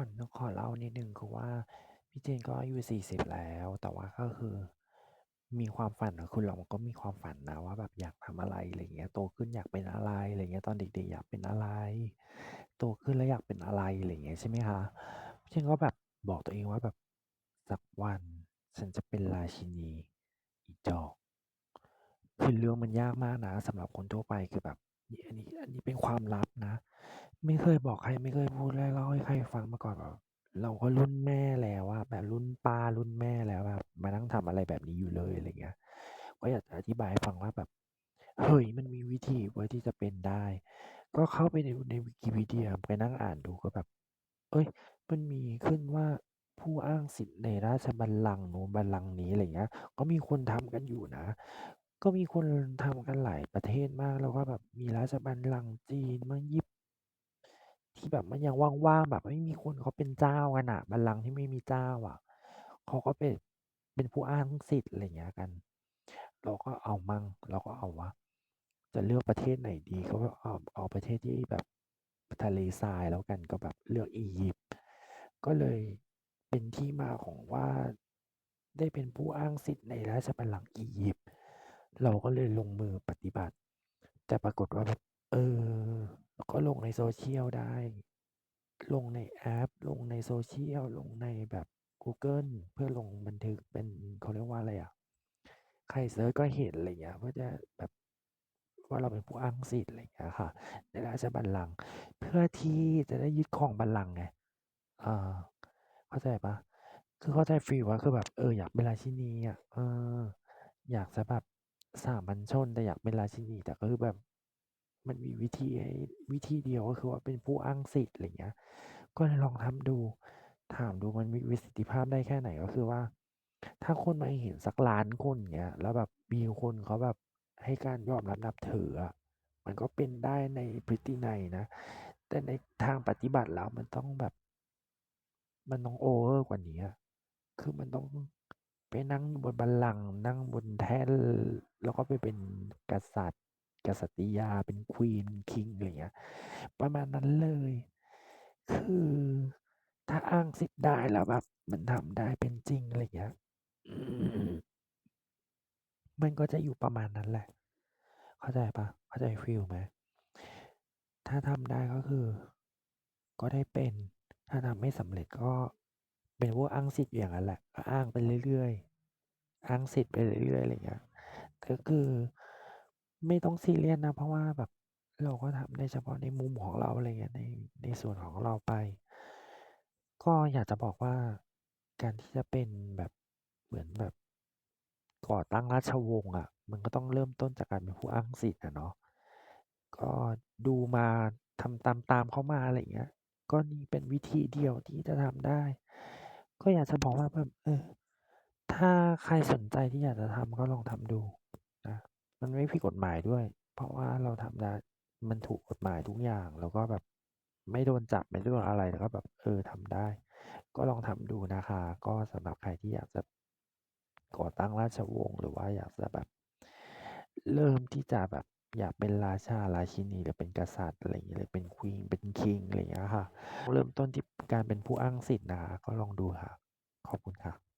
อนขอเล่านิดหนึ่ง คือว่าพี่เจนก็อายุ 40 แล้ว แต่ว่าก็คือ มีความฝันอะคือเราก็มีความฝันนะว่าแบบอยากทำอะไร อะไรอย่างเงี้ย โตขึ้นอยากเป็นอะไร อะไรอย่างเงี้ย ตอนเด็ก ๆ อยากเป็นอะไร โตขึ้นแล้วอยากเป็นอะไร อะไรอย่างเงี้ย ใช่ไหมคะ พี่เจนก็แบบบอกตัวเองว่าแบบ สักวันฉันจะเป็นราชินีอีจอก คือเรื่องมันยากมากนะ สำหรับคนทั่วไป คือแบบ อันนี้ อันนี้เป็นความลับนะ ไม่เคยบอกใคร ไม่เคยพูดเล่าให้ใครฟังมาก่อนแบบเราก็รุ่นแม่แล้วอะแบบรุ่นป้ารุ่นแม่แล้วแบบมานั่งทำอะไรแบบนี้อยู่เลยอะไรเงี้ย ก็อยากจะอธิบายให้ฟังว่าแบบ เฮ้ยมันมีวิธีเว้ยที่จะเป็นได้ ก็เข้าไปในใน Wikipedia ไปนั่งอ่านดูก็แบบเฮ้ย มันมีขึ้นว่าผู้อ้างสิทธิ์ในราชบัลลังก์นู้นบัลลังก์นี้อะไรเงี้ย ก็มีคนทำกันอยู่นะ ก็มีคนทำกันหลายประเทศมาก แล้วก็แบบมีราชบัลลังก์จีนมั่ง ญี่ ที่แบบมันยังว่าง ๆ แบบไม่มีคนเขาเป็นเจ้ากันน่ะ บัลลังก์ที่ไม่มีเจ้าอะ เขาก็เป็น เป็นผู้อ้างสิทธิ์ อะไรอย่างเงี้ยกัน เราก็เอามั่ง เราก็เอาวะ จะเลือกประเทศไหนดี ก็เอา เอาประเทศที่แบบทะเลทรายแล้วกัน ก็แบบเลือกอียิปต์ ก็เลยเป็นที่มาของว่า ได้เป็นผู้อ้างสิทธิ์ในราชบัลลังก์อียิปต์ เราก็เลยลงมือปฏิบัติ แต่ปรากฏว่าแบบเออ ก็ลงใน Social ได้ ลงในแอป ลงใน Social ลลงในแบบกูเกิลเพื่อลงบันทึกเป็นเขาเรียกว่าอะไรอะ ใครเซิร์ชก็เห็นอะไรอย่างเงี้ยเพื่อจะแบบว่าเราเป็นผู้อ้างสิทธิ์อะไรอย่างเงี้ยค่ะ ในราชบัลลังก์เพื่อที่จะได้ยึดครองบัลลังก์ไงอาเข้าใจปล่า?คือเข้าใจฟีลว่าคือแบบเอออยากเป็นราชินีอะเอออยากจะแบบ สามัญชนแต่อยากเป็นราชินี แต่ก็คือแบบมันมีวิธีให้วิธีเดียวก็คือว่าเป็นผู้อ้างสิทธิ์อะไรเงี้ย ก็เลยลองทำดู ถามดูมันมีประสิทธิภาพได้แค่ไหนก็คือว่า ถ้าคนมาเห็นสัก1,000,000คนอย่างเงี้ย แล้วแบบมีคนเขาแบบให้การยอมรับนับถืออะมันก็เป็นได้ในพฤตินัยนะ แต่ในทางปฏิบัติแล้วมันต้องแบบ มันต้องโอเวอร์กว่านี้อะคือมันต้อง ไปนั่งบนบัลลังก์นั่งบนแท่นแล้วก็ไปเป็นกษัตริย์ กษัตริยาเป็น Queen King อะไรอย่างเงี้ยประมาณนั้นเลย คือถ้าอ้างสิทธิ์ได้แล้วแบบมันทำได้เป็นจริงอะไรอย่างเงี้ยมันก็จะอยู่ประมาณนั้นแหละ เข้าใจปล่า?เข้าใจฟีลไหม?ถ้าทำได้ก็คือ ก็ได้เป็น ถ้าทำไม่สำเร็จก็ เป็นผู้อ้างสิทธิ์อย่างนั้นแหละก็อ้างไปเรื่อยๆอ้างสิทธิ์ไปเรื่อยๆอะไรอย่างเงี้ยก็คือไม่ต้องซีเรียสนะ เพราะว่าแบบเราก็ทำได้เฉพาะในมุมของเราอะไรอย่างเงี้ยในในส่วนของเราไป ก็อยากจะบอกว่าการที่จะเป็นแบบเหมือนแบบก่อตั้งราชวงศ์อะ มันก็ต้องเริ่มต้นจากการเป็นผู้อ้างสิทธิ์อะเนาะก็ดูมาทำตามๆเขามาอะไรอย่างเงี้ย ก็นี่เป็นวิธีเดียวที่จะทำได้ ก็อยากจะบอกว่าแบบ เออ ถ้าใครสนใจที่อยากจะทำก็ลองทำดูนะมันไม่ผิดกฎหมายด้วย เพราะว่าเราทำได้มันถูกกฎหมายทุกอย่าง แล้วก็แบบไม่โดนจับไม่โดนอะไรแล้วก็แบบ เออทำได้ ก็ลองทำดูนะคะ ก็สำหรับใครที่อยากจะก่อตั้งราชวงศ์หรือว่าอยากจะแบบ เริ่มที่จะแบบ อยากเป็นราชาราชินีหรือเป็นกษัตริย์อะไรอย่างเงี้เลยเป็นควีนเป็นคิงอะไรอย่างเงี้ยค่ะ เริ่มต้นที่การเป็นผู้อ้างสิทธิ์นะคะก็ลองดูค่ะ ขอบคุณค่ะ